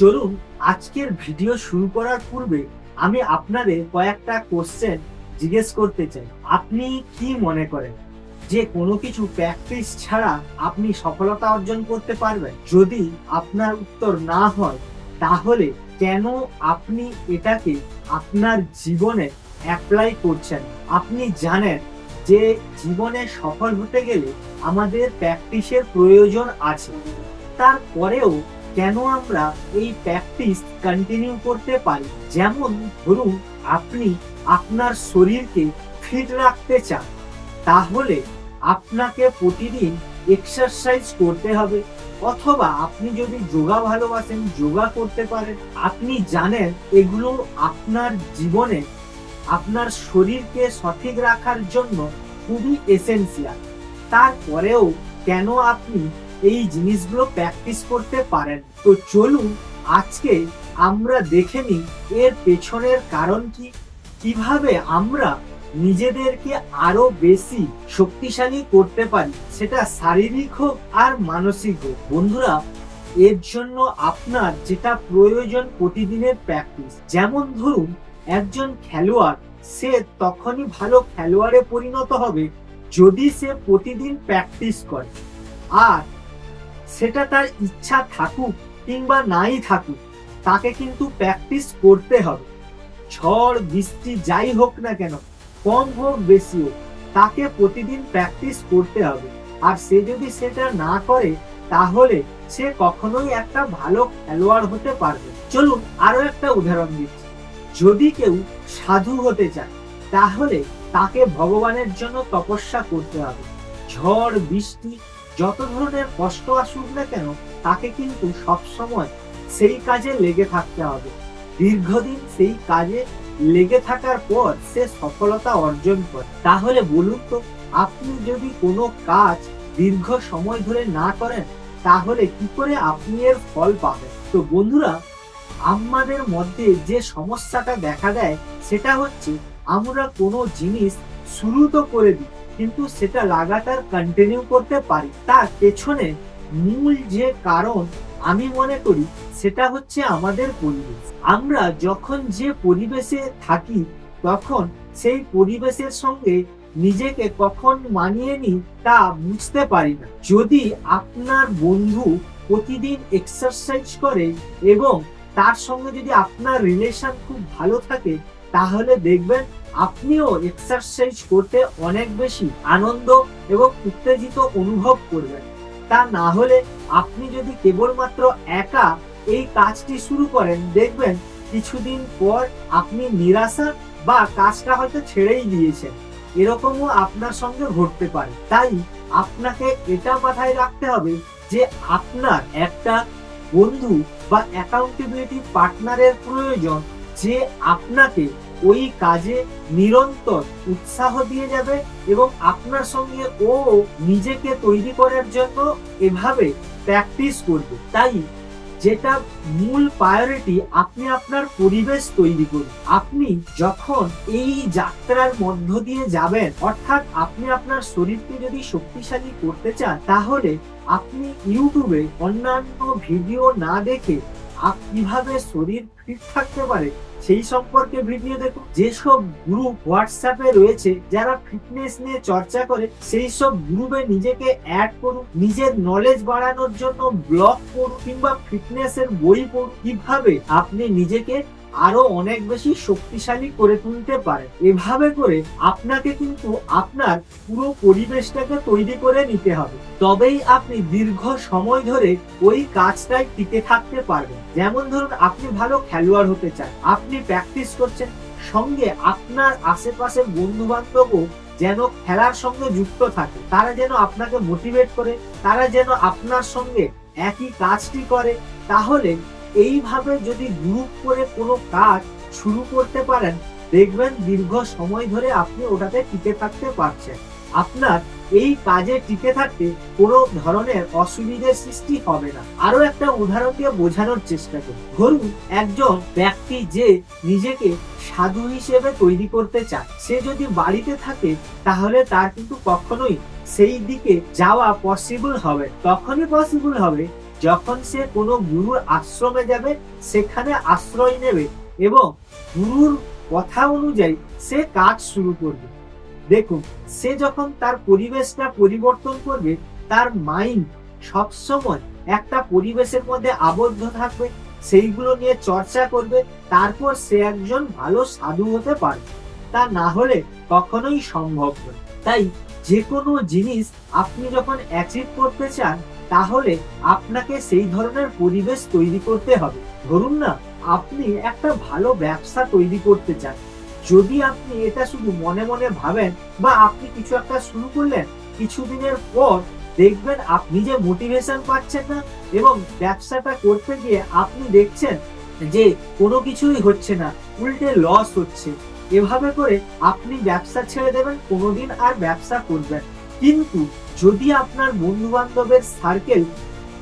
চলুন, আজকের ভিডিও শুরু করার পূর্বে আমি আপনাদের কয়েকটা কোশ্চেন জিজ্ঞেস করতে চাই। আপনি কি মনে করেন? যে কোনো কিছু প্র্যাকটিস ছাড়া আপনি সফলতা অর্জন করতে পারবেন? যদি আপনার উত্তর না হয়, তাহলে কেন আপনি এটাকে আপনার জীবনে অ্যাপ্লাই করছেন? আপনি জানেন যে জীবনে সফল হতে গেলে আমাদের প্র্যাকটিসের প্রয়োজন আছে। তারপরেও কেন আমরা এই প্র্যাকটিস কন্টিনিউ করতে পারি? যেমন ধরুন, আপনি আপনার শরীরকে ফিট রাখতে চান, তাহলে আপনাকে প্রতিদিন এক্সারসাইজ করতে হবে। অথবা আপনি যদি যোগা ভালোবাসেন, যোগা করতে পারেন। আপনি জানেন এগুলো আপনার জীবনে আপনার শরীরকে সঠিক রাখার জন্য খুবই এসেন্সিয়াল তারপরেও কেন আপনি এই জিনিসগুলো প্র্যাকটিস করতে পারেন। তো চলুন, আজকে আমরা দেখে নিই এর পেছনের কারণ কি। কীভাবে আমরা নিজেদেরকে আরও বেশি শক্তিশালী করতে পারি, সেটা শারীরিক হোক আর মানসিক হোক। বন্ধুরা, এর জন্য আপনার যেটা প্রয়োজন প্রতিদিনের প্র্যাকটিস যেমন ধরুন, একজন খেলোয়াড়, সে তখনই ভালো খেলোয়াড়ে পরিণত হবে যদি সে প্রতিদিন প্র্যাকটিস করে। আর সেটা তার ইচ্ছা থাকুক কিংবা নাই থাকুক, তাকে কিন্তু প্র্যাকটিস করতে হবে। ঝড়, বৃষ্টি যাই হোক না কেন, কম হোক, বেশি হোক, তাকে প্রতিদিন প্র্যাকটিস করতে হবে। আর সে যদি সেটা না করে, তাহলে সে কখনোই একটা ভালো খেলোয়াড় হতে পারবে চলুন আরও একটা উদাহরণ দিচ্ছি। যদি কেউ সাধু হতে চায়, তাহলে তাকে ভগবানের জন্য তপস্যা করতে হবে। ঝড়, বৃষ্টি যত ধরনের কষ্ট আসুক না কেন, তাকে কিন্তু সব সময় সেই কাজে লেগে থাকতে হবে। দীর্ঘদিন সেই কাজে লেগে থাকার পর সে সফলতা অর্জন করে। তাহলে বলুন তো, আপনি যদি কোনো কাজ দীর্ঘ সময় ধরে না করেন, তাহলে কি করে আপনি এর ফল পাবেন? তো বন্ধুরা, আমাদের মধ্যে যে সমস্যাটা দেখা দেয়, সেটা হচ্ছে আমরা কোনো জিনিস শুরু তো করে দিই কিন্তু সেটা লাগাতার কন্টিনিউ করতে পারি। তার পেছনে মূল যে কারণ আমি মনে করি, সেটা হচ্ছে আমাদের পরিবেশ। আমরা যখন যে পরিবেশে থাকি, তখন সেই পরিবেশের সঙ্গে নিজেকে কখন মানিয়ে নিই তা বুঝতে পারি না। যদি আপনার বন্ধু প্রতিদিন এক্সারসাইজ করে এবং তার সঙ্গে যদি আপনার রিলেশন খুব ভালো থাকে, তাহলে দেখবেন আপনিও এক্সারসাইজ করতে অনেক বেশি আনন্দ এবং উত্তেজিত অনুভব করবেন। তা না হলে আপনি যদি কেবলমাত্র একা এই কাজটি শুরু করেন, দেখবেন কিছুদিন পর আপনি নিরাশা বা কাজটা হয়তো ছেড়েই দিয়েছেন। এরকমও আপনার সঙ্গে ঘটতে পারে। তাই আপনাকে এটা মাথায় রাখতে হবে যে আপনার একটা বন্ধু বা অ্যাকাউন্টেবিলিটি পার্টনারের প্রয়োজন যে আপনাকে ওই কাজে নিরন্তর উৎসাহ দিয়ে যাবে এবং আপনার সঙ্গে ও নিজেকে তৈরি করার জন্য এভাবে প্র্যাকটিস করবে। তাই যেটা মূল প্রায়োরিটি আপনি আপনার পরিবেশ তৈরি করুন। আপনি যখন এই যাত্রার মধ্য দিয়ে যাবেন, অর্থাৎ আপনি আপনার শরীরকে যদি শক্তিশালী করতে চান, তাহলে আপনি ইউটিউবে অন্যান্য ভিডিও না দেখে কীভাবে শরীর ফিট থাকতে পারে, সেই সম্পর্কে ভিডিও দেখুন। যেসব গ্রুপ হোয়াটসঅ্যাপে রয়েছে, যারা ফিটনেস নিয়ে চর্চা করে সেই সব গ্রুপে নিজেকে অ্যাড করুন, নিজের নলেজ বাড়ানোর জন্য ব্লগ করুন, কিংবা ফিটনেসের বই পড়ুন। কীভাবে আপনি নিজেকে আরও অনেক বেশি শক্তিশালী করে তুলতে পারে। এভাবে করে আপনাকে কিন্তু আপনার পুরো পরিবেশটাকে তৈরি করে নিতে হবে। তবেই আপনি দীর্ঘ সময় ধরে ওই কাজটায় টিকে থাকতে পারবেন। যেমন ধরুন, আপনি ভালো খেলোয়াড় হতে চান। আপনি প্র্যাকটিস করছেন, সঙ্গে আপনার আশেপাশের বন্ধু বান্ধবও যেন খেলার সঙ্গে যুক্ত থাকে। তারা যেন আপনাকে মোটিভেট করে, তারা যেন আপনার সঙ্গে একই কাজটি করে। তাহলে এইভাবে যদি গ্রুপ করে কোনো কাজ শুরু করতে পারেন, দেখবেন দীর্ঘ সময় ধরে আপনি ওটাতে টিকে থাকতে পারছেন। আপনার এই কাজে টিকে থাকতে কোনো ধরনের অসুবিধার সৃষ্টি হবে না। আরও একটা উদাহরণ দিয়ে বোঝানোর চেষ্টা করি ধরুন, একজন ব্যক্তি যে নিজেকে সাধু হিসেবে তৈরি করতে চায়, সে যদি বাড়িতে থাকে, তাহলে তার কিন্তু কখনোই সেই দিকে যাওয়া পসিবল হবে তখনই পসিবল হবে যখন সে কোনো গুরুর আশ্রমে যাবে, সেখানে আশ্রয় নেবে এবং গুরুর কথা অনুযায়ী সে কাজ শুরু করবে। দেখুন, সে যখন তার পরিবেশটা পরিবর্তন করবে, তার মাইন্ড সবসময় একটা পরিবেশের মধ্যে আবদ্ধ থাকবে, সেইগুলো নিয়ে চর্চা করবে, তারপর সে একজন ভালো সাধু হতে পারবে। তা না হলে কখনোই সম্ভব নয়। তাই যে কোনো জিনিস আপনি যখন অ্যাচিভ করতে চান তাহলে আপনাকে সেই ধরনের পরিবেশ তৈরি করতে হবে। ধরুন না, আপনি একটা ভালো ব্যবসা তৈরি করতে চান। যদি আপনি এটা শুধু মনে মনে ভাবেন বা আপনি কিছু একটা শুরু করলেন, কিছুদিনের পর দেখবেন আপনি যে মোটিভেশন পাচ্ছেন না এবং ব্যবসাটা করতে গিয়ে আপনি দেখছেন যে কোনো কিছুই হচ্ছে না, উল্টে লস হচ্ছে। এভাবে করে আপনি ব্যবসা ছেড়ে দেবেন, কোনোদিন আর ব্যবসা করবেন কিন্তু যদি আপনার বন্ধু বান্ধবের সার্কেল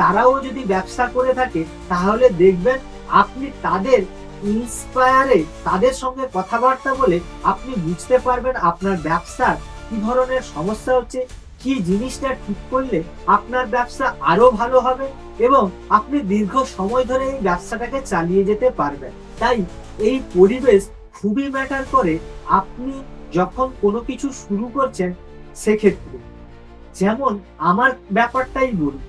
তারাও যদি ব্যবসা করে থাকে, তাহলে দেখবেন আপনি তাদের ইন্সপায়ারে তাদের সঙ্গে কথাবার্তা বলে আপনি বুঝতে পারবেন আপনার ব্যবসার কি ধরনের সমস্যা হচ্ছে, কি জিনিসটা ঠিক করলে আপনার ব্যবসা আরও ভালো হবে এবং আপনি দীর্ঘ সময় ধরে এই ব্যবসাটাকে চালিয়ে যেতে পারবেন। তাই এই পরিবেশ খুবই ম্যাটার করে। আপনি যখন কোনো কিছু শুরু করছেন সেক্ষেত্রে যেমন আমার ব্যাপারটাই বলি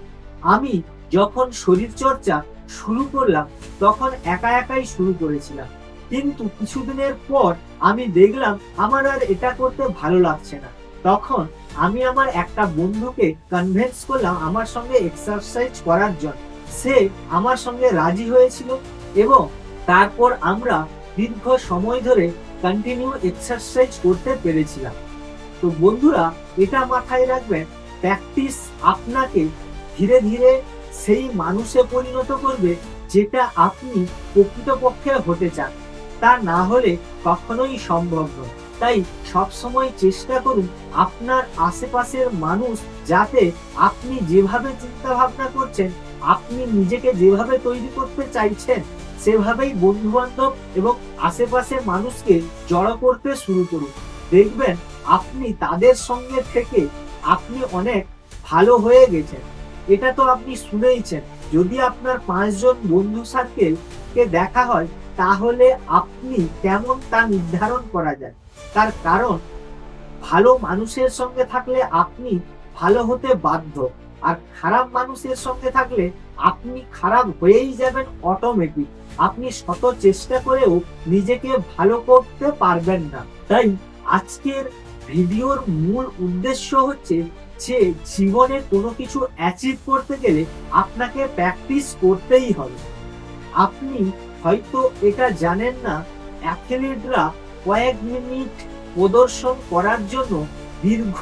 আমি যখন শরীর চর্চা শুরু করলাম, তখন একা একাই শুরু করেছিলাম। কিন্তু কিছুদিনের পর আমি দেখলাম আমার আর এটা করতে ভালো লাগছে না। তখন আমি আমার একটা বন্ধুকে কনভেন্স করলাম আমার সঙ্গে এক্সারসাইজ করার জন্য। সে আমার সঙ্গে রাজি হয়েছিল এবং তারপর আমরা দীর্ঘ সময় ধরে কন্টিনিউ এক্সারসাইজ করতে পেরেছিলাম। তো বন্ধুরা, এটা মাথায় রাখবেন প্র্যাকটিস আপনাকে ধীরে ধীরে সেই মানুষে পরিণত করবে যেটা আপনি প্রকৃতপক্ষে হতে চান। তা না হলে কখনোই সম্ভব নয়। তাই সবসময় চেষ্টা করুন আপনার আশেপাশের মানুষ যাতে আপনি যেভাবে চিন্তা ভাবনা করছেন, আপনি নিজেকে যেভাবে তৈরি করতে চাইছেন, সেভাবেই বন্ধু বান্ধব এবং আশেপাশের মানুষকে জড়ো করতে শুরু করুন। দেখবেন আপনি তাদের সঙ্গে থেকে আপনি অনেক ভালো হয়ে গেছেন। এটা তো আপনি শুনেইছেন। যদি আপনার পাঁচজন বন্ধু সার্কেল কে দেখা হয়, তাহলে আপনি কেমন তা নির্ধারণ করা যায়? তার কারণ, ভালো মানুষের সঙ্গে থাকলে আপনি ভালো হতে বাধ্য। আর খারাপ মানুষের সঙ্গে থাকলে আপনি খারাপ হয়েই যাবেন অটোমেটিক আপনি শত চেষ্টা করেও নিজেকে ভালো করতে পারবেন না। তাই আজকের ভিডিওর মূল উদ্দেশ্য হচ্ছে যে জীবনে কোনো কিছু অ্যাচিভ করতে গেলে আপনাকে প্র্যাকটিস করতেই হবে। আপনি হয়তো এটা জানেন না, অ্যাথলিটরা কয়েক মিনিট প্রদর্শন করার জন্য দীর্ঘ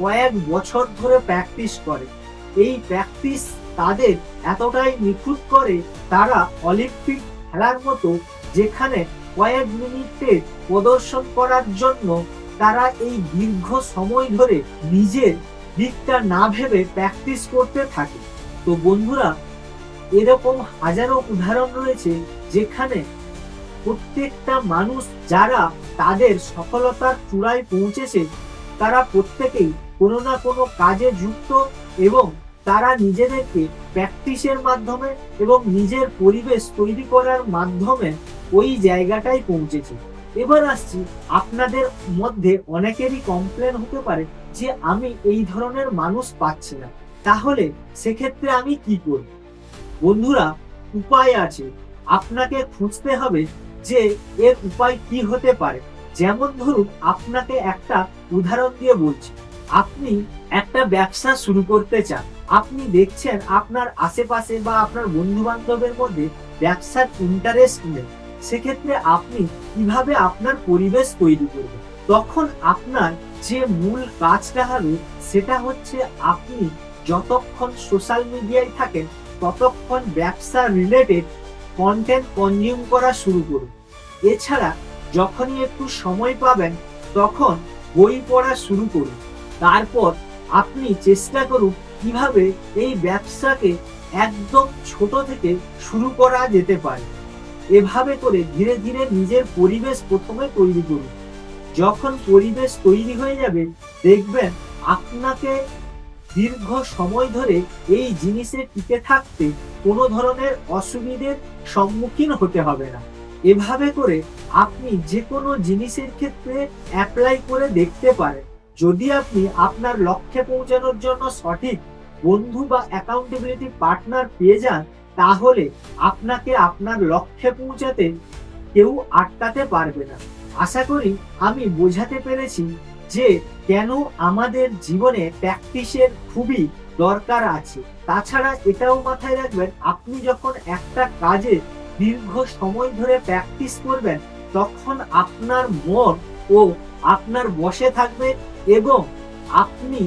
কয়েক বছর ধরে প্র্যাকটিস করে। এই প্র্যাকটিস তাদের এতটাই নিখুঁত করে তারা অলিম্পিক খেলার মতো যেখানে কয়েক মিনিটের প্রদর্শন করার জন্য তারা এই দীর্ঘ সময় ধরে নিজের দিকটা না ভেবে প্র্যাকটিস করতে থাকে। তো বন্ধুরা, এরকম হাজারো উদাহরণ রয়েছে যেখানে প্রত্যেকটা মানুষ যারা তাদের সফলতার চূড়ায় পৌঁছেছে, তারা প্রত্যেকেই কোনো না কোনো কাজে যুক্ত এবং তারা নিজেদেরকে প্র্যাকটিসের মাধ্যমে এবং নিজের পরিবেশ তৈরি করার মাধ্যমে ওই জায়গাটায় পৌঁছেছে। এবার আসছি আপনাদের মধ্যে অনেকেরই কমপ্লেন হতে পারে যে আমি এই ধরনের মানুষ পাচ্ছি না। তাহলে সেক্ষেত্রে আমি কি করব? বন্ধুরা, উপায় আছে। আপনাকে খুঁজতে হবে যে এর উপায় কি হতে পারে। যেমন ধরুন, আপনাকে একটা উদাহরণ দিয়ে বলছি। আপনি একটা ব্যবসা শুরু করতে চান। আপনি দেখছেন আপনার আশেপাশে বা আপনার বন্ধু বান্ধবের মধ্যে ব্যবসার ইন্টারেস্ট নেই। সেক্ষেত্রে আপনি কীভাবে আপনার পরিবেশ তৈরি করবেন? তখন আপনার যে মূল কাজটা হবে সেটা হচ্ছে আপনি যতক্ষণ সোশ্যাল মিডিয়ায় থাকেন, ততক্ষণ ব্যবসা রিলেটেড কন্টেন্ট কনজিউম করা শুরু করুন। এছাড়া যখনই একটু সময় পাবেন, তখন বই পড়া শুরু করুন। তারপর আপনি চেষ্টা করুন কীভাবে এই ব্যবসাকে একদম ছোট থেকে শুরু করা যেতে পারে। এভাবে করে ধীরে ধীরে নিজের পরিবেশ প্রথমে তৈরি করুন। যখন পরিবেশ তৈরি হয়ে যাবে, দেখবেন আপনাকে দীর্ঘ সময় ধরে এই জিনিসে টিকে থাকতে কোনো ধরনের অসুবিধের সম্মুখীন হতে হবে না। এভাবে করে আপনি যে কোনো জিনিসের ক্ষেত্রে অ্যাপ্লাই করে দেখতে পারেন। যদি আপনি আপনার লক্ষ্যে পৌঁছানোর জন্য সঠিক বন্ধু বা অ্যাকাউন্টেবিলিটি পার্টনার পেয়ে যান তাহলে আপনাকে আপনার লক্ষ্যে পৌঁছাতে কেউ আটকাতে পারবে না। আশা করি আমি বোঝাতে পেরেছি যে কেন আমাদের জীবনে প্র্যাকটিসের খুবই দরকার আছে। তাছাড়া এটাও মাথায় রাখবেন, আপনি যখন একটা কাজে দীর্ঘ সময় ধরে প্র্যাকটিস করবেন, তখন আপনার মন ও আপনার বসে থাকবে এবং আপনি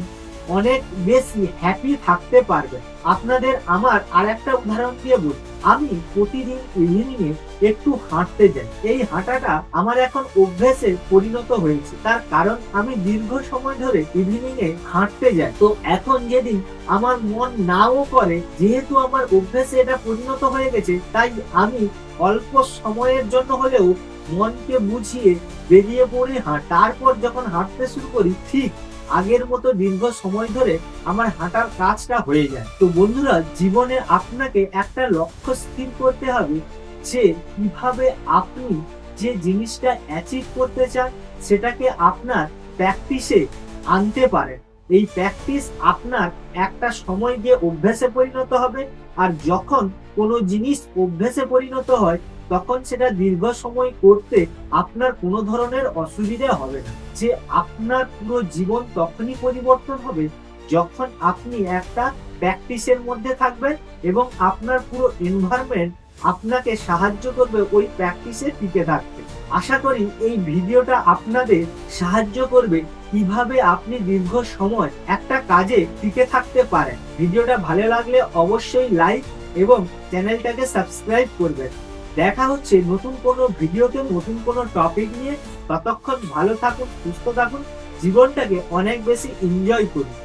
অনেক বেশি হ্যাপি থাকতে পারবেন আপনাদের আমার আর একটা উদাহরণ দিয়ে বলি। আমি প্রতিদিন ইভিনিং এ একটু হাঁটতে যাই। এই হাঁটাটা আমার এখন অভ্যেসে পরিণত হয়েছে। তার কারণ আমি দীর্ঘ সময় ধরে ইভিনিং এ হাঁটতে যাই। তো এখন যেদিন আমার মন নাও করে, যেহেতু আমার অভ্যেসে এটা পরিণত হয়ে গেছে, তাই আমি অল্প সময়ের জন্য হলেও মনকে বুঝিয়ে বেরিয়ে পড়ি হাঁট। তারপর যখন হাঁটতে শুরু করি, ঠিক আগের মতো দীর্ঘ সময় ধরে আমার হাঁটার কাজটা হয়ে যায়। তো বন্ধুরা, জীবনে আপনাকে একটা লক্ষ্য স্থির করতে হবে যে কীভাবে আপনি যে জিনিসটা অ্যাচিভ করতে চান, সেটাকে আপনার প্র্যাকটিসে আনতে পারেন। এই প্র্যাকটিস আপনার একটা সময় গিয়ে অভ্যাসে পরিণত হবে, আর যখন কোনো জিনিস অভ্যাসে পরিণত হয় তখন সেটা দীর্ঘ সময় করতে আপনার কোনো ধরনের অসুবিধা হবে না। যে আপনার পুরো জীবন তখনই পরিবর্তন হবে যখন আপনি একটা প্র্যাকটিসের মধ্যে থাকবেন এবং আপনার পুরো এনভায়রনমেন্ট আপনাকে সাহায্য করবে ওই প্র্যাকটিসে টিকে থাকতে। আশা করি এই ভিডিওটা আপনাদের সাহায্য করবে কীভাবে আপনি দীর্ঘ সময় একটা কাজে টিকে থাকতে পারেন। ভিডিওটা ভালো লাগলে অবশ্যই লাইক এবং চ্যানেলটাকে সাবস্ক্রাইব করবেন। দেখা হচ্ছে নতুন কোনো ভিডিওতে, নতুন কোনো টপিক নিয়ে। ততক্ষণ ভালো থাকুন, সুস্থ থাকুন। জীবনটাকে অনেক বেশি এনজয় করুন।